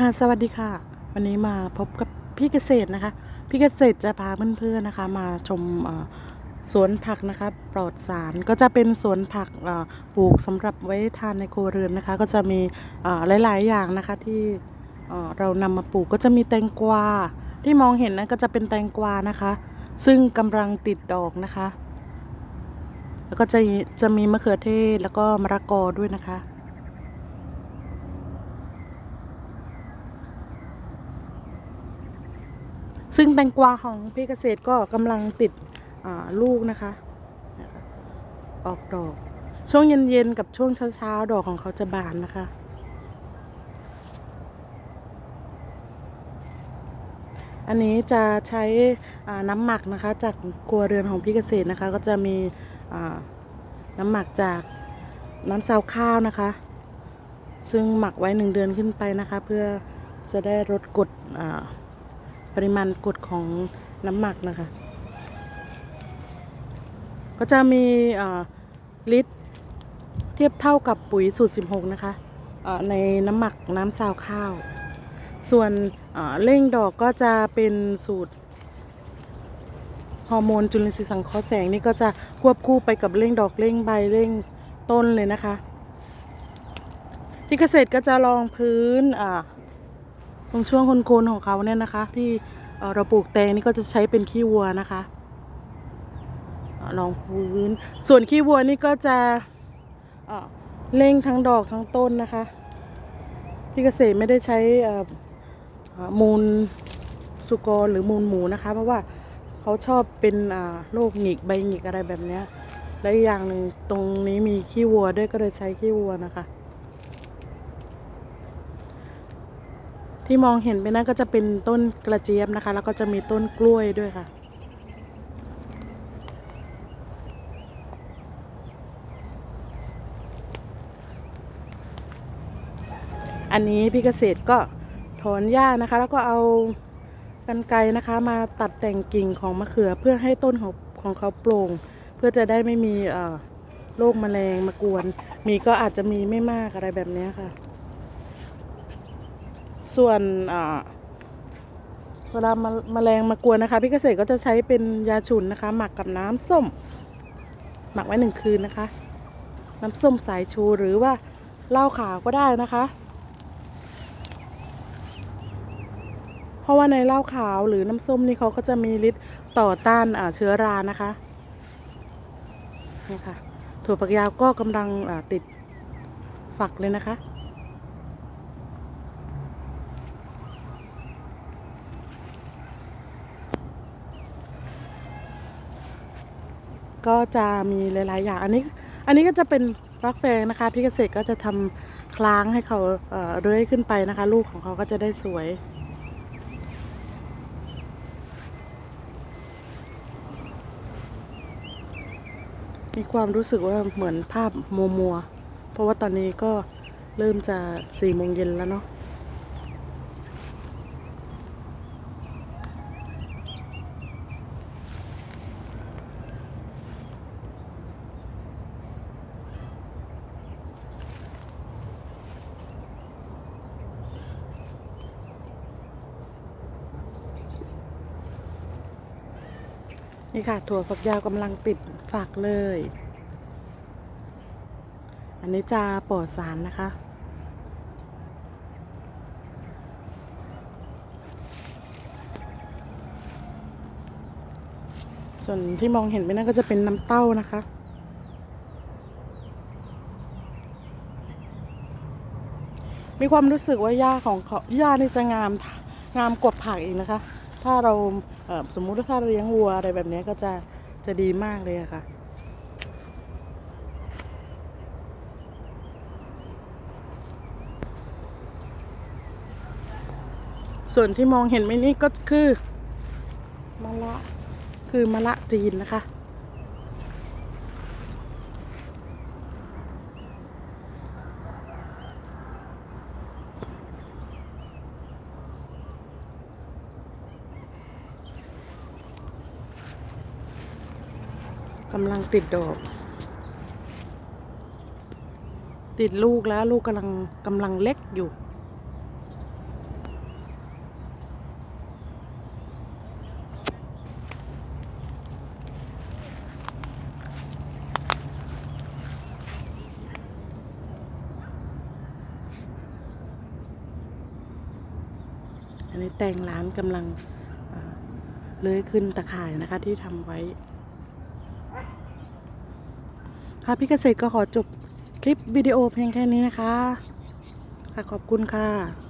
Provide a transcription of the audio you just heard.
ค่ะสวัสดีค่ะ วันนี้มาพบกับพี่เกษตรนะคะ พี่เกษตรจะพาเพื่อนๆนะคะ มาชมสวนผักนะคะปลอดสารก็จะเป็นสวนผักปลูกสำหรับไว้ทานในครัวเรือนนะคะ ก็จะมีหลายๆอย่างนะคะที่เอ่อเรานำมาปลูกก็จะมีแตงกวาที่มองเห็นนะก็จะเป็นแตงกวานะคะ ซึ่งกำลังติดดอกนะคะ แล้วก็จะจะมีมะเขือเทศแล้วก็มะระกอด้วยนะคะ ซึ่งแตงกวาของพี่เกษตรก็กำลังติดลูกนะคะ ออกดอก ช่วงเย็นๆกับช่วงเช้าๆ ดอกของเขาจะบานนะคะ อันนี้จะใช้น้ำหมักนะคะ จากครัวเรือนของพี่เกษตรนะคะ ก็จะมีน้ำหมักจากน้ำซาวข้าวนะคะ ซึ่งหมักไว้หนึ่งเดือนขึ้นไปนะคะ เพื่อจะได้ลดกรดอ่า ปริมาณกรดของน้ำหมักนะคะ ก็จะมีลิตรเทียบเท่ากับปุ๋ยสูตร 16 นะคะในน้ำหมักน้ำซาวข้าว ส่วนเอ่อเร่งดอกก็จะเป็นสูตรฮอร์โมนจุลินทรีย์สังเคราะห์แสงนี่ก็จะควบคู่ไปกับเร่งดอกเร่งใบเร่งต้นเลยนะคะ ที่เกษตรก็จะลองพื้นอ่า ตรงช่วงโคนๆของเขาเนี่ยนะคะ ที่เราปลูกแตงนี่ก็จะใช้เป็นขี้วัวนะคะเอ่อรองพื้น ส่วนขี้วัวนี่ก็จะเอ่อเร่งทั้งดอกทั้งต้นนะคะ พี่เกษตรไม่ได้ใช้มูลสุกรหรือมูลหมูนะคะ เพราะว่าเขาชอบเป็นโรคหงิกใบหงิกอะไรแบบนี้และอย่างหนึ่งตรงนี้มีขี้วัวด้วยก็เลยใช้ขี้วัวนะคะ ที่มองเห็นไปนั่นก็จะเป็นต้นกระเจี๊ยบนะคะ แล้วก็จะมีต้นกล้วยด้วยค่ะ อันนี้พี่เกษตรก็ถอนหญ้านะคะ แล้วก็เอากันไกรนะคะมาตัดแต่งกิ่งของมะเขือเพื่อให้ต้นของของเขาโปร่ง เพื่อจะได้ไม่มีเอ่อโรคแมลงมากวน มีก็อาจจะมีไม่มากอะไรแบบนี้ค่ะ ส่วนเวลามาแมลงมากวนนะคะ พี่เกษตรก็จะใช้เป็นยาฉุนนะคะ หมักกับน้ำส้ม หมักไว้หนึ่งคืนนะคะ น้ำส้มสายชูหรือว่าเหล้าขาวก็ได้นะคะ เพราะว่าในเหล้าขาวหรือน้ำส้มนี่เขาก็จะมีฤทธิ์ต่อต้านเชื้อรานะคะนี่ค่ะถั่วฝักยาวก็กำลังติดฝักเลยนะคะ ก็จะมีหลาย ๆ อย่าง อันนี้ อันนี้ก็จะเป็นฟักแฟงนะคะ พี่เกษตรก็จะทำคล้างให้เขาเอ่อเลื้อยขึ้นไปนะคะ ลูกของเขาก็จะได้สวยมีความรู้สึกว่าเหมือนภาพมัวมัวๆเพราะว่าตอนนี้ก็เริ่มจะสี่โมงเย็นแล้วเนาะ นี่ค่ะ ถั่วฝักยาวกำลังติดฝักเลย อันนี้จะปลอดสารนะคะ ส่วนที่มองเห็นไปนั่นก็จะเป็นน้ำเต้านะคะมีความรู้สึกว่าหญ้าของเขาหญ้านี่จะงามงามกว่าผักอีกนะคะ ถ้าเราเสมมุติว่าถ้าเลี้ยงวัวอะไรแบบนี้ก็จะจะดีมากเลยอะค่ะส่วนที่มองเห็นไม่นี่ก็คือมะละคือมะละจีนนะคะ กำลังติดดอก ติดลูกแล้วลูกกำลังกำลังเล็กอยู่ อันนี้แตงร้านกำลังเลื้อยขึ้นตะข่ายนะคะที่ทำไว้ ค่ะพี่เกษตรก็ขอจบคลิปวิดีโอเพียงแค่นี้นะคะค่ะขอบคุณค่ะ